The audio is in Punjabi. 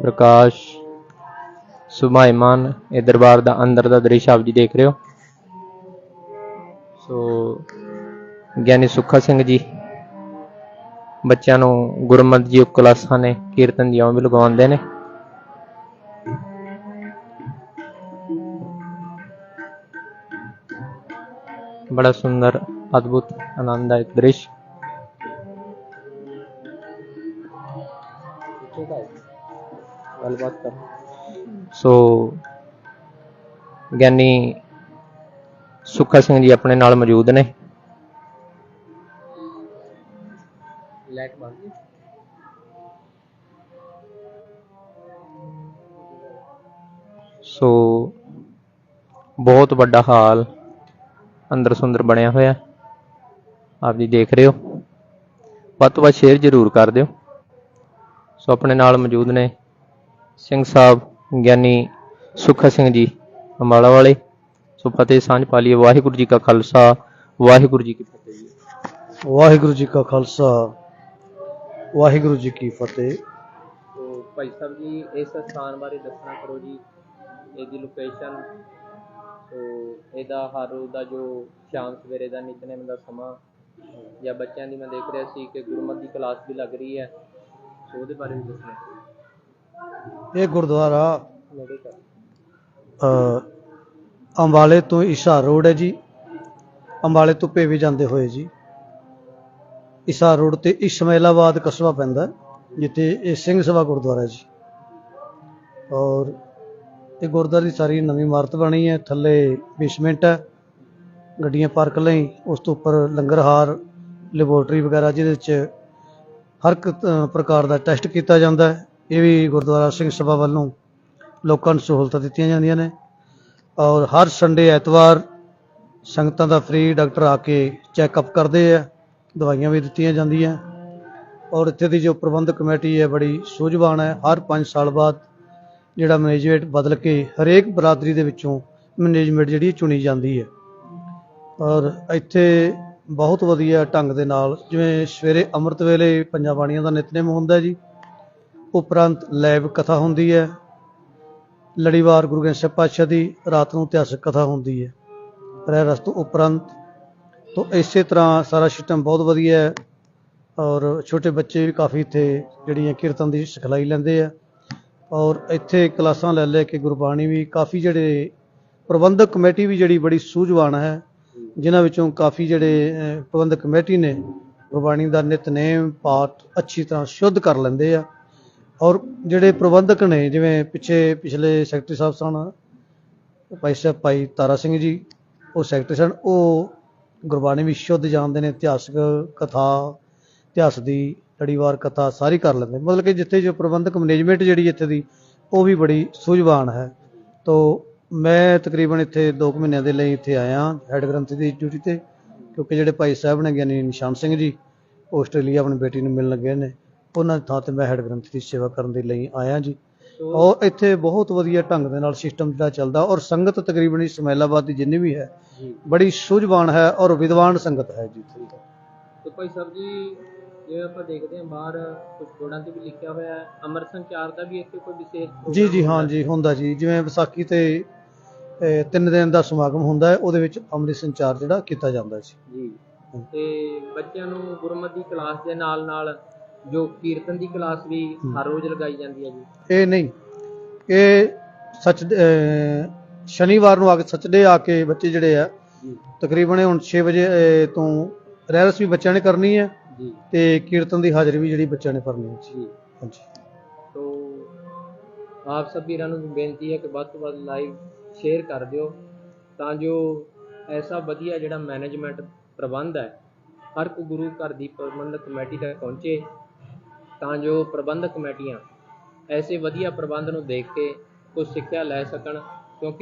ਪ੍ਰਕਾਸ਼ ਸੁਭਾਈਮਾਨ ਇਹ ਦਰਬਾਰ ਦਾ ਅੰਦਰ ਦਾ ਦ੍ਰਿਸ਼ ਆਪ ਜੀ ਦੇਖ ਰਹੇ ਹੋ। ਸੋ, ਗਿਆਨੀ ਸੁੱਖਾ ਸਿੰਘ ਜੀ, ਬੱਚਿਆਂ ਨੂੰ ਗੁਰਮਤਿ ਜੀ ਕਲਾਸਾਂ ਨੇ, ਕੀਰਤਨ ਦੀਆਂ ਵੀ ਲਗਵਾਉਂਦੇ ਨੇ। ਬੜਾ ਸੁੰਦਰ, ਅਦਭੁਤ, ਆਨੰਦਦਾਇਕ ਦ੍ਰਿਸ਼। ਗੱਲਬਾਤ ਕਰ ਸੋ ਗਿਆਨੀ ਸੁੱਖਾ ਸਿੰਘ ਜੀ ਆਪਣੇ ਨਾਲ ਮੌਜੂਦ ਨੇ। ਬੰਦ ਸੋ ਬਹੁਤ ਵੱਡਾ ਹਾਲ ਅੰਦਰ ਸੁੰਦਰ ਬਣਿਆ ਹੋਇਆ। ਆਪ ਜੀ ਦੇਖ ਰਹੇ ਹੋ। ਵੱਧ ਤੋਂ ਵੱਧ ਸ਼ੇਅਰ ਜ਼ਰੂਰ ਕਰ ਦਿਓ। ਸੋ ਆਪਣੇ ਨਾਲ ਮੌਜੂਦ ਨੇ ਸਿੰਘ ਸਾਹਿਬ ਗਿਆਨੀ ਸੁੱਖਾ ਸਿੰਘ ਜੀ ਅੰਬਾਲਾ ਵਾਲੇ। ਸੋ ਫਤਿਹ ਸਾਂਝ ਪਾਲੀਏ ਵਾਹਿਗੁਰੂ ਜੀ ਕਾ ਖਾਲਸਾ ਵਾਹਿਗੁਰੂ ਜੀ ਕੀ ਫਤਿਹ। ਜੀ ਵਾਹਿਗੁਰੂ ਜੀ ਕਾ ਖਾਲਸਾ ਵਾਹਿਗੁਰੂ ਜੀ ਕੀ ਫਤਿਹ। ਸੋ ਭਾਈ ਸਾਹਿਬ ਜੀ ਇਸ ਸਥਾਨ ਬਾਰੇ ਦੱਸਣਾ ਕਰੋ ਜੀ ਇਹਦੀ ਲੋਕੇਸ਼ਨ ਸੋ ਇਹਦਾ ਹਰ ਰੋਜ਼ ਦਾ ਜੋ ਸ਼ਾਮ ਸਵੇਰੇ ਦਾ ਨਿਤਨੇਮ ਦਾ ਸਮਾਂ ਜਾਂ ਬੱਚਿਆਂ ਦੀ ਮੈਂ ਦੇਖ ਰਿਹਾ ਸੀ ਕਿ ਗੁਰਮਤਿ ਦੀ ਕਲਾਸ ਵੀ ਲੱਗ ਰਹੀ ਹੈ। ਸੋ ਉਹਦੇ ਬਾਰੇ ਵੀ ਦੱਸਣਾ। ਇਹ ਗੁਰਦੁਆਰਾ ਅੰਬਾਲੇ ਤੋਂ ਈਸ਼ਾ ਰੋਡ ਹੈ ਜੀ। ਅੰਬਾਲੇ ਤੋਂ ਭੇਵੇ ਜਾਂਦੇ ਹੋਏ ਜੀ। ਈਸਾ ਰੋਡ ਤੇ ਇਸਮਾਇਲਾਬਾਦ ਕਸਬਾ ਪੈਂਦਾ ਜਿੱਥੇ ਇਹ ਸਿੰਘ ਸਭਾ ਗੁਰਦੁਆਰਾ ਜੀ। ਔਰ ਇਹ ਗੁਰਦੁਆਰੇ ਦੀ ਸਾਰੀ ਨਵੀਂ ਇਮਾਰਤ ਬਣੀ ਹੈ, ਥੱਲੇ ਬੇਸਮੈਂਟ ਹੈ। ਗੱਡੀਆਂ ਪਾਰਕ ਲਈ, ਉਸ ਤੋਂ ਉੱਪਰ ਲੰਗਰਹਾਰ ਲੈਬੋਰਟਰੀ ਵਗੈਰਾ, ਜਿਹਦੇ ਵਿੱਚ ਹਰ ਇੱਕ ਪ੍ਰਕਾਰ ਦਾ ਟੈਸਟ ਕੀਤਾ ਜਾਂਦਾ ਹੈ। ਇਹ ਵੀ ਗੁਰਦੁਆਰਾ ਸਿੰਘ ਸਭਾ ਵੱਲੋਂ ਲੋਕਾਂ ਨੂੰ ਸਹੂਲਤਾਂ ਦਿੱਤੀਆਂ ਜਾਂਦੀਆਂ ਨੇ। ਔਰ ਹਰ ਸੰਡੇ ਐਤਵਾਰ ਸੰਗਤਾਂ ਦਾ ਫ੍ਰੀ ਡਾਕਟਰ ਆ ਕੇ ਚੈੱਕਅਪ ਕਰਦੇ ਆ, ਦਵਾਈਆਂ ਵੀ ਦਿੱਤੀਆਂ ਜਾਂਦੀਆਂ। ਔਰ ਇੱਥੇ ਦੀ ਜੋ ਪ੍ਰਬੰਧਕ ਕਮੇਟੀ ਹੈ, ਬੜੀ ਸੂਝਵਾਨ ਹੈ। ਹਰ 5 ਸਾਲ ਬਾਅਦ ਜਿਹੜਾ ਮੈਨੇਜਮੈਂਟ ਬਦਲ ਕੇ ਹਰੇਕ ਬਰਾਦਰੀ ਦੇ ਵਿੱਚੋਂ ਮੈਨੇਜਮੈਂਟ ਜਿਹੜੀ ਚੁਣੀ ਜਾਂਦੀ ਹੈ। ਔਰ ਇੱਥੇ ਬਹੁਤ ਵਧੀਆ ਢੰਗ ਦੇ ਨਾਲ ਜਿਵੇਂ ਸਵੇਰੇ ਅੰਮ੍ਰਿਤ ਵੇਲੇ ਪੰਜਾਂ ਬਾਣੀਆਂ ਦਾ ਨਿਤਨੇਮ ਹੁੰਦਾ ਜੀ ਉਪਰੰਤ ਲੈਬ ਕਥਾ ਹੁੰਦੀ ਹੈ। ਲੜੀਵਾਰ ਗੁਰੂ ਗ੍ਰੰਥ ਸਾਹਿਬ ਪਾਤਸ਼ਾਹ ਦੀ ਰਾਤ ਨੂੰ ਇਤਿਹਾਸਕ ਕਥਾ ਹੁੰਦੀ ਹੈ। ਰਹਿ ਰਸ ਤੋਂ ਉਪਰੰਤ ਤੋਂ ਇਸੇ ਤਰ੍ਹਾਂ ਸਾਰਾ ਸਿਸਟਮ ਬਹੁਤ ਵਧੀਆ ਹੈ ਔਰ ਛੋਟੇ ਬੱਚੇ ਵੀ ਕਾਫੀ ਇੱਥੇ ਜਿਹੜੀਆਂ ਕੀਰਤਨ ਦੀ ਸਿਖਲਾਈ ਲੈਂਦੇ ਆ। ਔਰ ਇੱਥੇ ਕਲਾਸਾਂ ਲੈ ਲੈ ਕੇ ਗੁਰਬਾਣੀ ਵੀ ਕਾਫੀ ਜਿਹੜੇ ਪ੍ਰਬੰਧਕ ਕਮੇਟੀ ਵੀ ਜਿਹੜੀ ਬੜੀ ਸੂਝਵਾਨ ਹੈ, ਜਿਨ੍ਹਾਂ ਵਿੱਚੋਂ ਕਾਫੀ ਜਿਹੜੇ ਪ੍ਰਬੰਧਕ ਕਮੇਟੀ ਨੇ ਗੁਰਬਾਣੀ ਦਾ ਨਿਤਨੇਮ ਪਾਠ ਅੱਛੀ ਤਰ੍ਹਾਂ ਸ਼ੁੱਧ ਕਰ ਲੈਂਦੇ ਆ। ਔਰ ਜਿਹੜੇ ਪ੍ਰਬੰਧਕ ਨੇ, ਜਿਵੇਂ ਪਿੱਛੇ ਪਿਛਲੇ ਸੈਕਟਰੀ ਸਾਹਿਬ ਸਨ, ਭਾਈ ਸਾਹਿਬ, ਭਾਈ ਤਾਰਾ ਸਿੰਘ ਜੀ, ਉਹ ਸੈਕਟਰੀ ਸਨ, ਉਹ ਗੁਰਬਾਣੀ ਵੀ ਸ਼ੁੱਧ ਜਾਣਦੇ ਨੇ, ਇਤਿਹਾਸਕ ਕਥਾ, ਇਤਿਹਾਸ ਦੀ ਲੜੀਵਾਰ ਕਥਾ ਸਾਰੀ ਕਰ ਲੈਂਦੇ ਮਤਲਬ ਕਿ ਜਿੱਥੇ ਜੋ ਪ੍ਰਬੰਧਕ ਮੈਨੇਜਮੈਂਟ ਜਿਹੜੀ ਇੱਥੇ ਦੀ, ਉਹ ਵੀ ਬੜੀ ਸੂਝਵਾਨ ਹੈ। ਤੋ ਮੈਂ ਤਕਰੀਬਨ ਇੱਥੇ 2 ਮਹੀਨਿਆਂ ਦੇ ਲਈ ਇੱਥੇ ਆਇਆ ਹੈੱਡ ਗ੍ਰੰਥੀ ਦੀ ਡਿਊਟੀ ਤੇ, ਕਿਉਂਕਿ ਜਿਹੜੇ ਭਾਈ ਸਾਹਿਬ ਨੇ ਗਿਆਨੀ ਨਿਸ਼ਾਨ ਸਿੰਘ ਜੀ, ਉਹ ਆਸਟ੍ਰੇਲੀਆ ਆਪਣੀ ਬੇਟੀ ਨੂੰ ਮਿਲਣ ਲੱਗੇ ਨੇ। ਉਹਨਾਂ ਦੀ ਥਾਂ ਤੇ ਮੈਂ ਹੈੱਡ ਗ੍ਰੰਥੀ ਦੀ ਸੇਵਾ ਕਰਨ ਦੇ ਲਈ ਆਇਆ ਜੀ। ਸੋ ਔਰ ਇੱਥੇ ਬਹੁਤ ਵਧੀਆ ਢੰਗ ਦੇ ਨਾਲ ਸਿਸਟਮ ਜਿਹੜਾ ਚੱਲਦਾ ਔਰ ਸੰਗਤ ਤਕਰੀਬਨ ਇਸਮਾਇਲਾਬਾਦ ਦੀ ਜਿੰਨੀ ਵੀ ਹੈ ਜੀ। ਬੜੀ ਸੂਝਵਾਨ ਹੈ ਔਰ ਵਿਦਵਾਨ ਸੰਗਤ ਹੈ ਜੀ। ਤੇ ਭਾਈ ਸਾਹਿਬ ਜੀ ਜਿਵੇਂ ਆਪਾਂ ਦੇਖਦੇ ਹਾਂ ਬਾਹਰ ਕੁਝ ਬੋਰਡਾਂ ਤੇ ਵੀ ਲਿਖਿਆ ਹੋਇਆ ਹੈ ਅਮਰ ਸੰਚਾਰ ਦਾ ਵੀ ਇੱਥੇ ਕੋਈ ਵਿਸ਼ੇਸ਼ ਜੀ ਜੀ ਹਾਂ? ਜੀ ਹੁੰਦਾ ਜੀ। ਜਿਵੇਂ ਵਿਸਾਖੀ ਤੇ ਤਿੰਨ ਦਿਨ ਦਾ ਸਮਾਗਮ ਹੁੰਦਾ ਹੈ ਉਹਦੇ ਵਿੱਚ ਅੰਮ੍ਰਿਤ ਸੰਚਾਰ ਜਿਹੜਾ ਕੀਤਾ ਜਾਂਦਾ ਜੀ ਜੀ। ਤੇ ਬੱਚਿਆਂ ਨੂੰ ਗੁਰਮਤਿ ਦੀ ਕਲਾਸ ਦੇ ਨਾਲ ਨਾਲ ਜੋ ਕੀਰਤਨ ਦੀ ਕਲਾਸ ਵੀ ਹਰ ਰੋਜ਼ ਲਗਾਈ ਜਾਂਦੀ ਹੈ ਜੀ। ਇਹ ਨਹੀਂ ਇਹ ਸੱਚ ਸ਼ਨੀਵਾਰ ਨੂੰ ਆ ਕੇ ਸੱਚਡੇ ਆ ਕੇ ਬੱਚੇ ਜਿਹੜੇ ਆ ਤਕਰੀਬਨ ਹੁਣ 6 ਵਜੇ ਤੋਂ ਰਹਿਰਸ ਵੀ ਬੱਚਿਆਂ ਨੇ ਕਰਨੀ ਹੈ ਜੀ। ਤੇ ਕੀਰਤਨ ਦੀ ਹਾਜ਼ਰੀ ਵੀ ਜਿਹੜੀ ਬੱਚਿਆਂ ਨੇ ਕਰਨੀ ਹੈ ਜੀ। ਹਾਂਜੀ। ਤੋ ਆਪ ਸਭ ਵੀਰਾਂ ਨੂੰ ਬੇਨਤੀ ਹੈ ਕਿ ਵੱਧ ਤੋਂ ਵੱਧ ਲਾਈਵ ਸ਼ੇਅਰ ਕਰ ਦਿਓ ਤਾਂ ਜੋ ਐਸਾ ਵਧੀਆ ਜਿਹੜਾ ਮੈਨੇਜਮੈਂਟ ਪ੍ਰਬੰਧ ਹੈ ਹਰ ਕੋ ਗੁਰੂ ਘਰ ਦੀ ਪ੍ਰਬੰਧਕ ਕਮੇਟੀ ਤੱਕ ਪਹੁੰਚੇ ਤਾਂ ਜੋ ਪ੍ਰਬੰਧਕ ਕਮੇਟੀਆਂ ਐਸੇ ਵਧੀਆ ਪ੍ਰਬੰਧ ਨੂੰ ਦੇਖ ਕੇ ਕੁਝ ਸਿੱਖਿਆ ਲੈ ਸਕਣ।